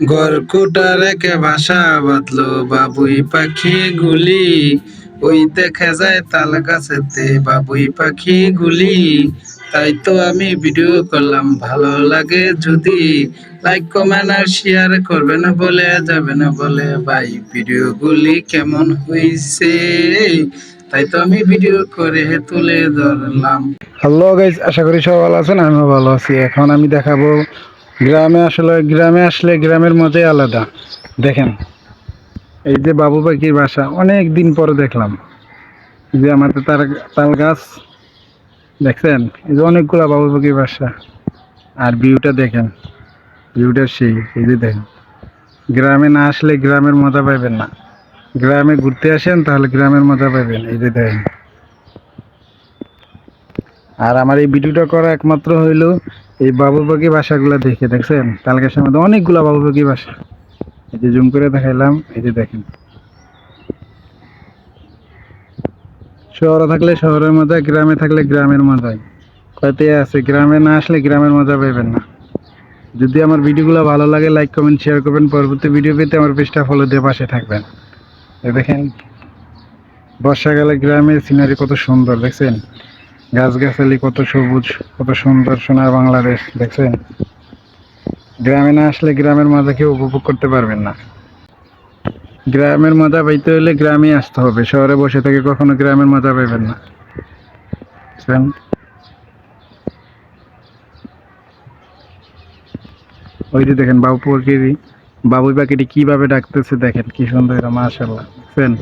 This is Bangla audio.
গরকুটা রেখে ভাষা বাতলো বাবুই পাখি গুলি। ওই দেখা যায় তাল গাছেতে, বাবুই পাখি গুলি। তাই তো আমি ভিডিও করলাম, ভালো লাগে যদি। লাইক কমেন্ট আর শেয়ার করবেন বলে, যাবেন বলে। ভাই ভিডিও গুলি কেমন হয়েছে তাই তো আমি ভিডিও করে তুলে ধরলাম। হ্যালো গাইজ আশা করি সবাই ভালো আছেন, আমিও ভালো আছি। এখন আমি দেখাবো গ্রামে আসলে গ্রামে আসলে গ্রামের মজাই আলাদা। দেখেন, এই যে বাবু পাখির বাসা, অনেক দিন পরে দেখলাম। যে আমাদের তার, তাল গাছ, দেখছেন? এই যে অনেকগুলা বাবু পাখির বাসা। আর ভিউটা দেখেন, ভিউটা সেই, এই যে দেখেন। গ্রামে না আসলে গ্রামের মজা পাইবেন না। গ্রামে ঘুরতে আসেন, তাহলে গ্রামের মজা পাইবেন। এই যে দেখেন। আর আমার এই ভিডিওটা করা একমাত্র হইল এই বাবু পাখি বাসাগুলো দেখে, দেখছেন? তালগাছের মধ্যে অনেকগুলা বাবু পাখি বাসা। এই যে জুম করে দেখাইলাম, এই যে দেখেন। শহরে থাকলে শহরের মজা, গ্রামে থাকলে গ্রামের মজাই। কয়তে আছে, গ্রামে না আসলে গ্রামের মজা পাইবেন না। যদি আমার ভিডিওগুলো ভালো লাগে লাইক কমেন্ট শেয়ার করবেন। পরবর্তী ভিডিও পেতে আমার পেজটা ফলো দিয়ে পাশে থাকবেন। দেখেন, বর্ষাকালে গ্রামের সিনারি কত সুন্দর, দেখছেন? গাছগাছালি কত সবুজ, কত সুন্দর সোনার বাংলাদেশ, দেখছেন? গ্রামে না আসলে গ্রামের মজা কেউ উপভোগ করতে পারবেন না। গ্রামের মজা পাইতে হলে গ্রামে আসতে হবে, শহরে বসে থেকে কখনো গ্রামের মজা পাইবেন না? ওই যে দেখেন বাবু পাখিরি বাবুই পাখিটি কীভাবে ডাকতেছে দেখেন, কি সুন্দর মাশাল্লাহ দেখছেন?